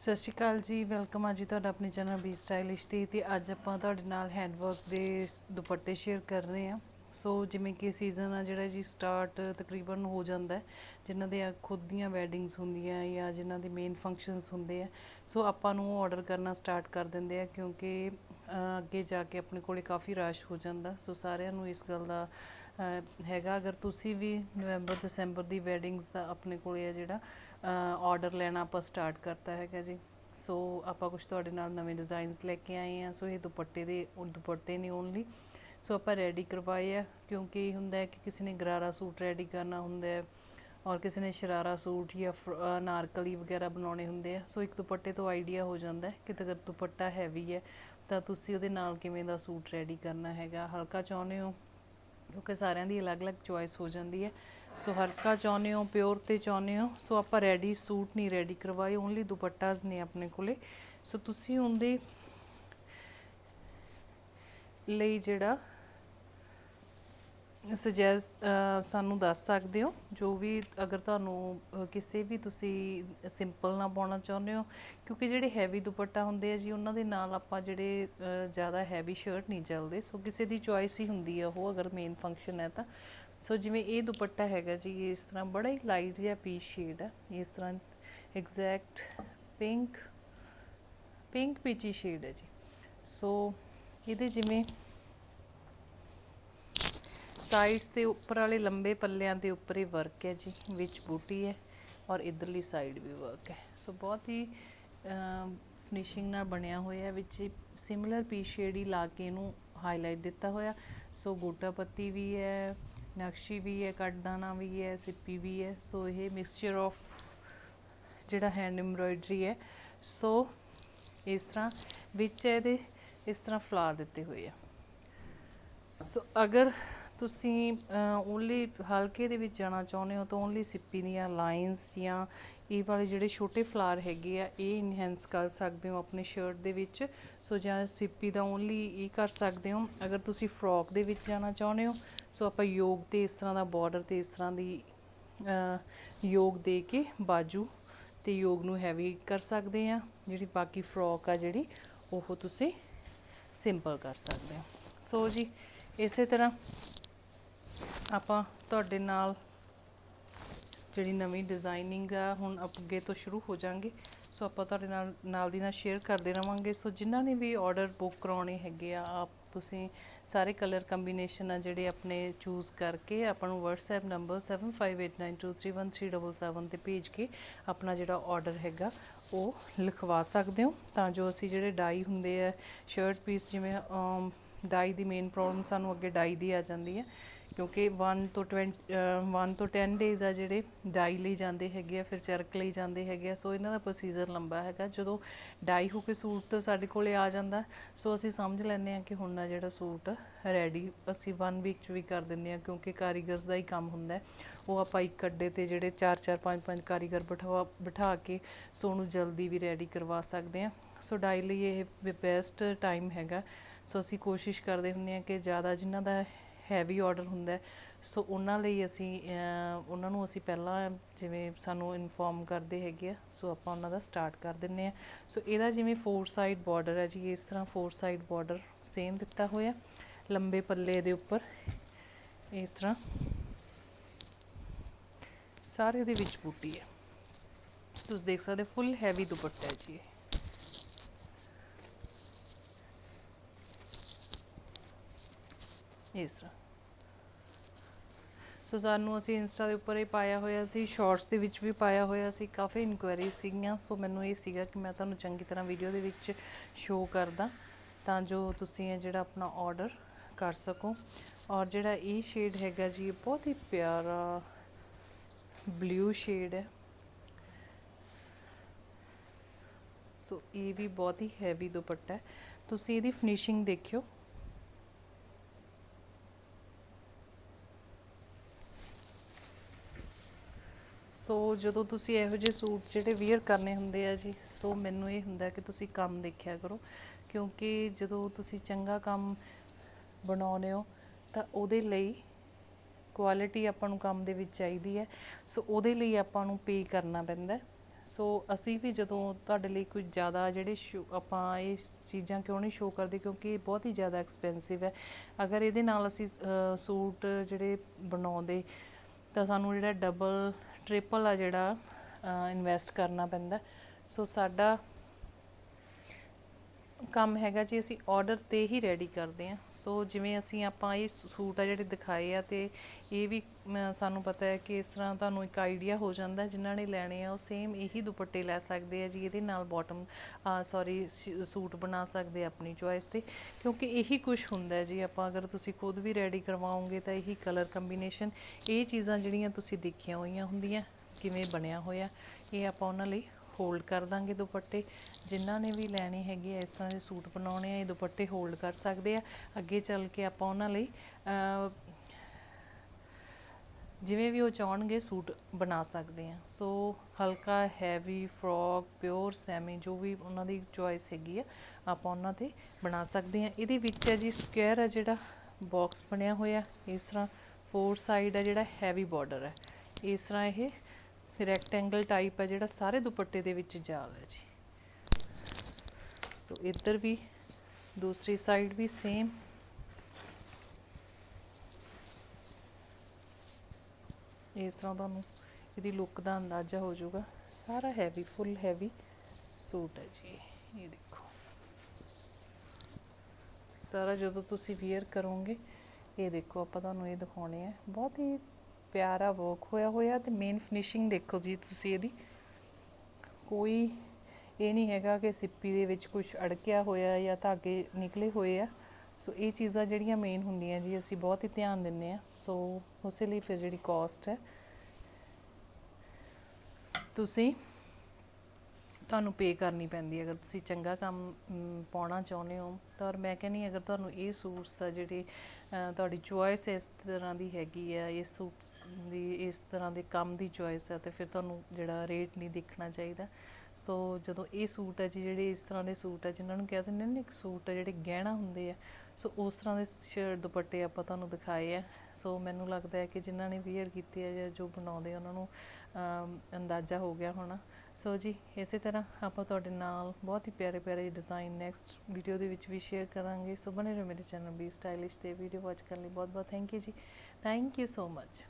ਸਤਿ ਸ਼੍ਰੀ ਅਕਾਲ ਜੀ ਵੈਲਕਮ ਆ ਜੀ ਤੁਹਾਡਾ ਆਪਣੇ ਚੈਨਲ ਬੀ ਸਟਾਈਲਿਸ਼ ਤੇ ਤੇ ਅੱਜ ਆਪਾਂ ਤੁਹਾਡੇ ਨਾਲ ਹੈਂਡਵਰਕ ਦੇ ਦੁਪੱਟੇ ਸ਼ੇਅਰ ਕਰ ਰਹੇ ਹਾਂ। ਸੋ ਜਿਵੇਂ ਕਿ ਸੀਜ਼ਨ ਆ ਜਿਹੜਾ ਜੀ ਸਟਾਰਟ ਤਕਰੀਬਨ ਹੋ ਜਾਂਦਾ ਹੈ, ਜਿਨ੍ਹਾਂ ਦੇ ਖੁਦ ਦੀਆਂ ਵੈਡਿੰਗਸ ਹੁੰਦੀਆਂ ਜਾਂ ਜਿਨ੍ਹਾਂ ਦੇ ਮੇਨ ਫੰਕਸ਼ਨਸ ਹੁੰਦੇ ਆ। ਸੋ ਆਪਾਂ ਨੂੰ ਆਰਡਰ ਕਰਨਾ ਸਟਾਰਟ ਕਰ ਦਿੰਦੇ ਆ, ਕਿਉਂਕਿ ਅੱਗੇ ਜਾ ਕੇ ਆਪਣੇ ਕੋਲੇ ਕਾਫੀ ਰਸ਼ ਹੋ ਜਾਂਦਾ। ਸੋ ਸਾਰਿਆਂ ਨੂੰ ਇਸ ਗੱਲ ਦਾ ਹੈਗਾ। ਅਗਰ ਤੁਸੀਂ ਵੀ ਨਵੰਬਰ, ਦਸੰਬਰ ਦੀ ਵੈਡਿੰਗਸ ਦਾ ਆਪਣੇ ਕੋਲੇ ਆ ਜਿਹੜਾ ਆਰਡਰ ਲੈਣਾ ਆਪਾਂ ਸਟਾਰਟ ਕਰਤਾ ਹੈਗਾ ਜੀ। ਸੋ ਆਪਾਂ ਕੁਝ ਤੁਹਾਡੇ ਨਾਲ ਨਵੇਂ ਡਿਜ਼ਾਈਨਸ ਲੈ ਕੇ ਆਏ ਆ ਸੋ ਇਹ ਦੁਪੱਟੇ ਦੇ, ਉਹ ਦੁਪੱਟੇ ਨੇ ਓਨਲੀ ਸੋ ਆਪਾਂ ਰੈਡੀ ਕਰਵਾਏ ਆ। ਕਿਉਂਕਿ ਇਹ ਹੁੰਦਾ ਹੈ ਕਿ ਕਿਸੇ ਨੇ ਗਰਾਰਾ ਸੂਟ ਰੈਡੀ ਕਰਨਾ ਹੁੰਦਾ ਹੈ ਔਰ ਕਿਸੇ ਨੇ ਸ਼ਰਾਰਾ ਸੂਟ ਜਾਂ ਫਰ- ਅਹ ਵਗੈਰਾ ਬਣਾਉਣੇ ਹੁੰਦੇ ਆ। ਸੋ ਇੱਕ ਦੁਪੱਟੇ ਤੋਂ ਆਈਡੀਆ ਹੋ ਜਾਂਦਾ ਹੈ ਕਿ ਅਗਰ ਦੁਪੱਟਾ ਹੈਵੀ ਹੈ, ਤਾਂ ਤੁਸੀਂ ਉਹਦੇ ਨਾਲ ਕਿਵੇਂ ਦਾ ਸੂਟ ਰੈਡੀ ਕਰਨਾ ਹੈਗਾ। ਹਲਕਾ ਚਾਹੁੰਦੇ ਹੋ? ਕਿਉਂਕਿ ਸਾਰਿਆਂ ਦੀ ਅਲੱਗ-ਅਲੱਗ ਚੁਆਇਸ ਹੋ ਜਾਂਦੀ ਹੈ। ਸੋ ਹਲਕਾ ਚਾਹੁੰਦੇ ਹੋ ਪਿਓਰ ਤੇ ਚਾਹੁੰਦੇ ਹੋ। ਸੋ ਆਪਾਂ ਰੈਡੀ ਸੂਟ ਨਹੀਂ ਰੈਡੀ ਕਰਵਾਏ ਓਨਲੀ ਦੁਪੱਟਾਸ ਨੇ ਆਪਣੇ ਕੋਲੇ। ਸੋ ਤੁਸੀਂ ਉਹਦੇ ਲਈ ਜਿਹੜਾ ਸੁਜੈਸ ਸਾਨੂੰ ਦੱਸ ਸਕਦੇ ਹੋ ਜੋ ਵੀ ਅਗਰ ਤੁਹਾਨੂੰ ਅਹ, ਕਿਸੇ ਵੀ ਤੁਸੀਂ ਸਿੰਪਲ ਨਾ ਪਾਉਣਾ ਚਾਹੁੰਦੇ ਹੋ ਕਿਉਂਕਿ ਜਿਹੜੇ ਹੈਵੀ ਦੁਪੱਟਾ ਹੁੰਦੇ ਆ ਜੀ ਉਹਨਾਂ ਦੇ ਨਾਲ ਆਪਾਂ ਜਿਹੜੇ ਅਹ, ਜ਼ਿਆਦਾ ਹੈਵੀ ਸ਼ਰਟ ਨਹੀਂ ਚੱਲਦੇ ਸੋ ਕਿਸੇ ਦੀ ਚੋਇਸ ਹੀ ਹੁੰਦੀ ਆ ਉਹ ਅਗਰ ਮੇਨ ਫੰਕਸ਼ਨ ਹੈ ਤਾਂ। ਸੋ ਜਿਵੇਂ ਇਹ ਦੁਪੱਟਾ ਹੈਗਾ ਜੀ ਇਹ ਇਸ ਤਰ੍ਹਾਂ ਬੜਾ ਹੀ ਲਾਈਟ ਜਿਹਾ ਪੀਚ ਸ਼ੇਡ ਹੈ ਇਸ ਤਰ੍ਹਾਂ exact pink pink peachy shade ਹੈ ਜੀ। ਸੋ ਇਹਦੇ ਜਿਵੇਂ ਸਾਈਡਸ ਦੇ ਉੱਪਰ ਵਾਲੇ ਲੰਬੇ ਪੱਲਿਆਂ ਦੇ ਉੱਪਰ ਹੀ ਵਰਕ ਹੈ ਜੀ, ਵਿੱਚ ਬੂਟੀ ਹੈ ਔਰ ਇਧਰਲੀ ਸਾਈਡ ਵੀ ਵਰਕ ਹੈ। ਸੋ ਬਹੁਤ ਹੀ ਫਿਨਿਸ਼ਿੰਗ ਨਾਲ ਬਣਿਆ ਹੋਇਆ ਵਿੱਚ ਸਿਮਿਲਰ ਪੀਸ ਸ਼ੇਡੀ ਲਾ ਕੇ ਇਹਨੂੰ ਹਾਈਲਾਈਟ ਦਿੱਤਾ ਹੋਇਆ। ਸੋ ਗੋਟਾ ਪੱਤੀ ਵੀ ਹੈ, ਨਕਸ਼ੀ ਵੀ ਹੈ ਕੱਟਦਾਨਾ ਵੀ ਹੈ, ਸਿੱਪੀ ਵੀ ਹੈ। ਸੋ ਇਹ ਮਿਕਸਚਰ ਆਫ ਜਿਹੜਾ ਹੈਂਡ ਐਮਬ੍ਰੋਇਡਰੀ ਹੈ। ਸੋ ਇਸ ਤਰ੍ਹਾਂ ਵਿੱਚ ਇਹਦੇ, ਇਸ ਤਰ੍ਹਾਂ ਫਲਾਰ ਦਿੱਤੇ ਹੋਏ ਆ। ਸੋ ਅਗਰ ਤੁਸੀਂ ਓਨਲੀ ਹਲਕੇ ਦੇ ਵਿੱਚ ਜਾਣਾ ਚਾਹੁੰਦੇ ਹੋ ਤਾਂ ਓਨਲੀ ਸਿੱਪੀ ਦੀਆਂ ਲਾਈਨਸ ਜਾਂ ਇਹ ਵਾਲੇ ਜਿਹੜੇ ਛੋਟੇ ਫਲਾਰ ਹੈਗੇ ਆ, ਇਹ ਇਨਹੈਂਸ ਕਰ ਸਕਦੇ ਹੋ ਆਪਣੇ ਸ਼ਰਟ ਦੇ ਵਿੱਚ। ਸੋ ਜਾਂ ਸਿੱਪੀ ਦਾ ਓਨਲੀ ਇਹ ਕਰ ਸਕਦੇ ਹੋ। ਅਗਰ ਤੁਸੀਂ ਫਰੋਕ ਦੇ ਵਿੱਚ ਜਾਣਾ ਚਾਹੁੰਦੇ ਹੋ ਸੋ ਆਪਾਂ ਯੋਗ ਤੇ ਇਸ ਤਰ੍ਹਾਂ ਦਾ ਬਾਰਡਰ ਤੇ ਇਸ ਤਰ੍ਹਾਂ ਦੀ ਯੋਗ ਦੇ ਕੇ ਬਾਜੂ ਤੇ ਯੋਗ ਨੂੰ ਹੈਵੀ ਕਰ ਸਕਦੇ ਆ। ਜਿਹੜੀ ਬਾਕੀ ਫਰੋਕ ਆ ਜਿਹੜੀ, ਉਹ ਤੁਸੀਂ ਸਿੰਪਲ ਕਰ ਸਕਦੇ ਹੋ। ਸੋ ਜੀ, ਇਸੇ ਤਰ੍ਹਾਂ ਆਪਾਂ ਤੁਹਾਡੇ ਨਾਲ ਜਿਹੜੀ ਨਵੀਂ ਡਿਜ਼ਾਈਨਿੰਗ ਆ, ਹੁਣ ਅੱਗੇ ਤੋਂ ਸ਼ੁਰੂ ਹੋ ਜਾਾਂਗੇ ਸੋ ਆਪਾਂ ਤੁਹਾਡੇ ਨਾਲ ਨਾਲ ਦੀ ਨਾਲ ਸ਼ੇਅਰ ਕਰਦੇ ਰਵਾਂਗੇ। ਸੋ ਜਿਨ੍ਹਾਂ ਨੇ ਵੀ ਆਰਡਰ ਬੁੱਕ ਕਰਾਉਣੇ ਹੈਗੇ ਆ, ਆਪ ਤੁਸੀਂ ਸਾਰੇ ਕਲਰ ਕੰਬੀਨੇਸ਼ਨ ਆ ਜਿਹੜੇ ਆਪਣੇ ਚੂਜ਼ ਕਰਕੇ ਆਪਾਂ ਨੂੰ WhatsApp ਨੰਬਰ 7589231377 ਤੇ ਭੇਜ ਕੇ ਆਪਣਾ ਜਿਹੜਾ ਆਰਡਰ ਹੈਗਾ, ਉਹ ਲਿਖਵਾ ਸਕਦੇ ਹੋ। ਤਾਂ ਜੋ ਅਸੀਂ ਜਿਹੜੇ ਡਾਈ ਹੁੰਦੇ ਆ ਸ਼ਰਟ ਪੀਸ ਜਿਵੇਂ ਡਾਈ ਦੀ ਮੇਨ ਪ੍ਰੋਬਲਮ ਸਾਨੂੰ ਅੱਗੇ ਡਾਈ ਦੀ ਆ ਜਾਂਦੀ ਹੈ ਕਿਉਂਕਿ 1 ਤੋਂ 20 1 ਤੋਂ 10 ਡੇਜ਼ ਆ ਜਿਹੜੇ ਡਾਈ ਲਈ ਜਾਂਦੇ ਹੈਗੇ ਆ, ਫਿਰ ਚਰਕ ਲਈ ਜਾਂਦੇ ਹੈਗੇ ਆ। ਸੋ ਇਹਨਾਂ ਦਾ ਪ੍ਰੋਸੀਜਰ ਲੰਬਾ ਹੈਗਾ। ਜਦੋਂ ਡਾਈ ਹੋ ਕੇ ਸੂਟ ਸਾਡੇ ਕੋਲੇ ਆ ਜਾਂਦਾ ਸੋ ਅਸੀਂ ਸਮਝ ਲੈਂਦੇ ਆ ਕਿ ਹੁਣ ਨਾ ਜਿਹੜਾ ਸੂਟ ਰੈਡੀ ਅਸੀਂ 1 ਵੀਕ ਚ ਵੀ ਕਰ ਦਿੰਦੇ ਆ ਕਿਉਂਕਿ ਕਾਰੀਗਰਸ ਦਾ ਹੀ ਕੰਮ ਹੁੰਦਾ ਉਹ ਆਪਾਂ ਇੱਕ ਅੱਡੇ ਤੇ ਜਿਹੜੇ 4 4 5 5 ਕਾਰੀਗਰ ਬਿਠਾ ਬਿਠਾ ਕੇ ਸੋ ਉਹਨੂੰ ਜਲਦੀ ਵੀ ਰੈਡੀ ਕਰਵਾ ਸਕਦੇ ਆ ਸੋ ਡਾਈ ਲਈ ਇਹ ਬੈਸਟ ਟਾਈਮ ਹੈਗਾ। ਸੋ ਅਸੀਂ ਕੋਸ਼ਿਸ਼ ਕਰਦੇ ਹੁੰਦੇ ਆ ਕਿ ਜ਼ਿਆਦਾ ਜਿਨ੍ਹਾਂ ਦਾ ਹੈਵੀ ਆਰਡਰ ਹੁੰਦਾ ਸੋ ਉਹਨਾਂ ਲਈ ਅਸੀਂ ਉਹਨਾਂ ਨੂੰ ਅਸੀਂ ਪਹਿਲਾਂ ਜਿਵੇਂ ਸਾਨੂੰ ਇਨਫੋਰਮ ਕਰਦੇ ਹੈਗੇ ਆ ਸੋ ਆਪਾਂ ਉਹਨਾਂ ਦਾ ਸਟਾਰਟ ਕਰ ਦਿੰਨੇ ਆ ਸੋ ਇਹਦਾ ਜਿਵੇਂ ਫੋਰ ਸਾਈਡ ਬਾਰਡਰ ਹੈ ਜੀ, ਇਸ ਤਰ੍ਹਾਂ ਫੋਰ ਸਾਈਡ ਬਾਰਡਰ ਸੇਮ ਦਿੱਤਾ ਹੋਇਆ। ਲੰਬੇ ਪੱਲੇ ਦੇ ਉੱਪਰ, ਇਸ ਤਰ੍ਹਾਂ। ਸਾਰੇ ਦੇ ਵਿੱਚ ਬੂਟੀ ਹੈ। ਤੁਸੀਂ ਦੇਖ ਸਕਦੇ ਫੁੱਲ ਹੈਵੀ ਦੁਪੱਟਾ ਹੈ ਜੀ ਇਸ ਤਰ੍ਹਾਂ। ਸੋ ਸਾਨੂੰ ਅਸੀਂ ਇੰਸਟਾ ਦੇ ਉੱਪਰ ਹੀ ਪਾਇਆ ਹੋਇਆ ਸੀ, ਸ਼ਾਰਟਸ ਦੇ ਵਿੱਚ ਵੀ ਪਾਇਆ ਹੋਇਆ ਸੀ, ਕਾਫੀ ਇਨਕੁਆਇਰੀ ਸੀਗੀਆਂ। ਸੋ ਮੈਨੂੰ ਇਹ ਸੀਗਾ ਕਿ ਮੈਂ ਤੁਹਾਨੂੰ ਚੰਗੀ ਤਰ੍ਹਾਂ ਵੀਡੀਓ ਦੇ ਵਿੱਚ ਸ਼ੋਅ ਕਰਦਾ ਤਾਂ ਜੋ ਤੁਸੀਂ ਇਹ ਜਿਹੜਾ ਆਪਣਾ ਆਰਡਰ ਕਰ ਸਕੋ। ਔਰ ਜਿਹੜਾ ਇਹ ਸ਼ੇਡ ਹੈਗਾ ਜੀ, ਇਹ ਬਹੁਤ ਹੀ ਪਿਆਰਾ ਬਲੂ ਸ਼ੇਡ ਹੈ। ਸੋ ਇਹ ਵੀ ਬਹੁਤ ਹੀ ਹੈਵੀ ਦੁਪੱਟਾ ਹੈ। ਤੁਸੀਂ ਇਹਦੀ ਫਿਨਿਸ਼ਿੰਗ ਦੇਖਿਓ। ਸੋ ਜਦੋਂ ਤੁਸੀਂ ਇਹੋ ਜਿਹੇ ਸੂਟ ਜਿਹੜੇ ਵੇਅਰ ਕਰਨੇ ਹੁੰਦੇ ਆ ਜੀ, ਸੋ ਮੈਨੂੰ ਇਹ ਹੁੰਦਾ ਕਿ ਤੁਸੀਂ ਕੰਮ ਦੇਖਿਆ ਕਰੋ, ਕਿਉਂਕਿ ਜਦੋਂ ਤੁਸੀਂ ਚੰਗਾ ਕੰਮ ਬਣਾਉਂਦੇ ਹੋ, ਤਾਂ ਉਹਦੇ ਲਈ ਕੁਆਲਿਟੀ ਆਪਾਂ ਨੂੰ ਕੰਮ ਦੇ ਵਿੱਚ ਚਾਹੀਦੀ ਹੈ, ਸੋ ਉਹਦੇ ਲਈ ਆਪਾਂ ਨੂੰ ਪੇ ਕਰਨਾ ਪੈਂਦਾ ਸੋ ਅਸੀਂ ਵੀ ਜਦੋਂ ਤੁਹਾਡੇ ਲਈ ਕੁਝ ਜ਼ਿਆਦਾ ਜਿਹੜੇ ਸ਼ੋ ਆਪਾਂ ਇਹ ਚੀਜ਼ਾਂ ਕਿਉਂ ਨਹੀਂ ਸ਼ੋਅ ਕਰਦੇ, ਕਿਉਂਕਿ ਇਹ ਬਹੁਤ ਹੀ ਜ਼ਿਆਦਾ ਐਕਸਪੈਂਸਿਵ ਹੈ। ਅਗਰ ਇਹਦੇ ਨਾਲ ਅਸੀਂ ਸੂਟ ਜਿਹੜੇ ਬਣਾਉਂਦੇ, ਤਾਂ ਸਾਨੂੰ ਜਿਹੜਾ ਡਬਲ ਟ੍ਰਿਪਲ ਆ ਜਿਹੜਾ ਇਨਵੈਸਟ ਕਰਨਾ ਪੈਂਦਾ। ਸੋ ਸਾਡਾ ਕੰਮ ਹੈਗਾ ਜੀ ਅਸੀਂ ਆਰਡਰ ਤੇ ਹੀ ਰੈਡੀ ਕਰਦੇ ਆ ਸੋ ਜਿਵੇਂ ਅਸੀਂ ਆਪਾਂ ਇਹ ਸੂਟ ਆ ਜਿਹੜੇ ਦਿਖਾਏ ਆ ਤੇ ਇਹ ਵੀ ਸਾਨੂੰ ਪਤਾ ਹੈ ਕਿ ਇਸ ਤਰ੍ਹਾਂ ਤੁਹਾਨੂੰ ਇੱਕ ਆਈਡੀਆ ਹੋ ਜਾਂਦਾ ਹੈ, ਜਿਨ੍ਹਾਂ ਨੇ ਲੈਣੇ ਆ ਉਹ ਸੇਮ ਇਹੀ ਦੁਪੱਟੇ ਲੈ ਸਕਦੇ ਆ ਜੀ ਇਹਦੇ ਨਾਲ ਬਾਟਮ ਸੌਰੀ ਸੂਟ ਬਣਾ ਸਕਦੇ ਆ ਆਪਣੀ ਚੋਇਸ ਤੇ। ਕਿਉਂਕਿ ਇਹੀ ਕੁਝ ਹੁੰਦਾ ਜੀ ਆਪਾਂ ਅਗਰ ਤੁਸੀਂ ਖੁਦ ਵੀ ਰੈਡੀ ਕਰਵਾਓਗੇ ਤਾਂ ਇਹੀ ਕਲਰ ਕੰਬੀਨੇਸ਼ਨ ਇਹ ਚੀਜ਼ਾਂ ਜਿਹੜੀਆਂ ਤੁਸੀਂ ਦੇਖੀਆਂ ਹੋਈਆਂ ਹੁੰਦੀਆਂ ਕਿਵੇਂ ਬਣਿਆ ਹੋਇਆ ਇਹ ਆਪਾਂ ਉਹਨਾਂ ਲਈ ਹੋਲਡ ਕਰ ਦਾਂਗੇ ਦੁਪੱਟੇ। ਜਿਨ੍ਹਾਂ ਨੇ ਵੀ ਲੈਣੇ ਹੈਗੇ ਆ, ਇਸ ਤਰ੍ਹਾਂ ਦੇ ਸੂਟ ਬਣਾਉਣੇ ਆ, ਇਹ ਦੁਪੱਟੇ ਹੋਲਡ ਕਰ ਸਕਦੇ ਆ। ਅੱਗੇ ਚੱਲ ਕੇ ਆਪਾਂ ਉਹਨਾਂ ਲਈ ਜਿਵੇਂ ਵੀ ਉਹ ਚਾਹਣਗੇ ਸੂਟ ਬਣਾ ਸਕਦੇ ਆ। ਸੋ, ਹਲਕਾ ਹੈਵੀ ਫਰੋਕ ਪਿਓਰ ਸੈਮੀ ਜੋ ਵੀ ਉਹਨਾਂ ਦੀ ਚੋਇਸ ਹੈਗੀ ਆ, ਆਪਾਂ ਉਹਨਾਂ ਤੇ ਬਣਾ ਸਕਦੇ ਆ। ਇਹਦੇ ਵਿੱਚ ਹੈ ਜੀ ਸਕੁਅਰ ਆ ਜਿਹੜਾ ਬਾਕਸ ਬਣਿਆ ਹੋਇਆ। ਇਸ ਤਰ੍ਹਾਂ ਫੋਰ ਸਾਈਡ ਆ ਜਿਹੜਾ ਹੈਵੀ ਬਾਰਡਰ ਹੈ ਇਸ ਤਰ੍ਹਾਂ ਇਹ ਰੈਕਟੈਂਗਲ ਟਾਈਪ ਹੈ ਜਿਹੜਾ ਸਾਰੇ ਦੁਪੱਟੇ ਦੇ ਵਿੱਚ ਜਾਲ ਹੈ ਜੀ। ਸੋ ਇੱਧਰ ਵੀ, ਦੂਸਰੀ ਸਾਈਡ ਵੀ ਸੇਮ ਇਸ ਤਰ੍ਹਾਂ ਤੁਹਾਨੂੰ ਇਹਦੀ ਲੁੱਕ ਦਾ ਅੰਦਾਜ਼ਾ ਹੋ ਜਾਊਗਾ। ਸਾਰਾ ਹੈਵੀ ਫੁੱਲ ਹੈਵੀ ਸੂਟ ਹੈ ਜੀ। ਇਹ ਦੇਖੋ। ਸਾਰਾ ਜਦੋਂ ਤੁਸੀਂ ਵੇਅਰ ਕਰੋਗੇ, ਇਹ ਦੇਖੋ ਆਪਾਂ ਤੁਹਾਨੂੰ ਇਹ ਦਿਖਾਉਣੇ ਆ। ਬਹੁਤ ਹੀ ਪਿਆਰਾ ਵਰਕ ਹੋਇਆ ਹੋਇਆ ਤੇ ਮੇਨ ਫਿਨਿਸ਼ਿੰਗ ਦੇਖੋ ਜੀ ਤੁਸੀਂ ਇਹਦੀ। ਕੋਈ ਇਹ ਨਹੀਂ ਹੈਗਾ ਕਿ ਸਿੱਪੀ ਦੇ ਵਿੱਚ ਕੁਝ ਅੜਕਿਆ ਹੋਇਆ ਜਾਂ ਧਾਗੇ ਨਿਕਲੇ ਹੋਏ ਆ। ਸੋ ਇਹ ਚੀਜ਼ਾਂ ਜਿਹੜੀਆਂ ਮੇਨ ਹੁੰਦੀਆਂ ਜੀ, ਅਸੀਂ ਬਹੁਤ ਹੀ ਧਿਆਨ ਦਿੰਨੇ ਆ ਸੋ ਉਸੇ ਲਈ ਫਿਰ ਜਿਹੜੀ ਕਾਸਟ ਹੈ। ਤੁਸੀਂ ਤੁਹਾਨੂੰ ਪੇ ਕਰਨੀ ਪੈਂਦੀ ਹੈ। ਅਗਰ ਤੁਸੀਂ ਚੰਗਾ ਕੰਮ ਮ, ਪਾਉਣਾ ਚਾਹੁੰਦੇ ਹੋ ਤਾਂ ਔਰ ਮੈਂ ਕਹਿੰਨੀ ਅਗਰ ਤੁਹਾਨੂੰ ਇਹ ਸੂਟਸ ਆ ਜਿਹੜੇ ਅ, ਤੁਹਾਡੀ ਚੋਇਸ ਇਸ ਤਰ੍ਹਾਂ ਦੀ ਹੈਗੀ ਆ ਇਹ ਸੂਟਸ ਦੀ ਇਸ ਤਰ੍ਹਾਂ ਦੇ ਕੰਮ ਦੀ ਚੋਇਸ ਆ ਤੇ ਫਿਰ ਤੁਹਾਨੂੰ ਜਿਹੜਾ ਰੇਟ ਨਹੀਂ ਦੇਖਣਾ ਚਾਹੀਦਾ। ਸੋ ਜਦੋਂ ਇਹ ਸੂਟ ਹੈ ਜੀ ਜਿਹੜੇ ਇਸ ਤਰ੍ਹਾਂ ਦੇ ਸੂਟ ਹੈ ਜਿਨ੍ਹਾਂ ਨੂੰ ਕਹਿ ਦਿੰਦੇ ਨੇ ਇੱਕ ਸੂਟ ਹੈ ਜਿਹੜੇ ਗਹਿਣਾ ਹੁੰਦੇ ਆ ਸੋ ਉਸ ਤਰ੍ਹਾਂ ਦੇ ਸ਼ਰਟ ਦੁਪੱਟੇ ਆਪਾਂ ਤੁਹਾਨੂੰ ਦਿਖਾਏ ਆ। ਸੋ ਮੈਨੂੰ ਲੱਗਦਾ ਹੈ ਕਿ ਜਿਨ੍ਹਾਂ ਨੇ ਵੀਅਰ ਕੀਤੇ ਆ ਜਾਂ ਜੋ ਬਣਾਉਂਦੇ ਆ, ਉਹਨਾਂ ਨੂੰ ਅੰਦਾਜ਼ਾ ਹੋ ਗਿਆ ਹੋਣਾ। ਸੋ ਜੀ, ਇਸੇ ਤਰ੍ਹਾਂ ਆਪਾਂ ਤੁਹਾਡੇ ਨਾਲ ਬਹੁਤ ਹੀ ਪਿਆਰੇ ਪਿਆਰੇ ਡਿਜ਼ਾਈਨ ਨੈਕਸਟ ਵੀਡੀਓ ਦੇ ਵਿੱਚ ਵੀ ਸ਼ੇਅਰ ਕਰਾਂਗੇ। ਸੋ ਬਣੇ ਰਹੋ ਮੇਰੇ ਚੈਨਲ ਬੀ ਸਟਾਈਲਿਸ਼ ਤੇ। ਵੀਡੀਓ ਵਾਚ ਕਰਨ ਲਈ ਬਹੁਤ ਬਹੁਤ ਥੈਂਕ ਯੂ ਜੀ। Thank you so much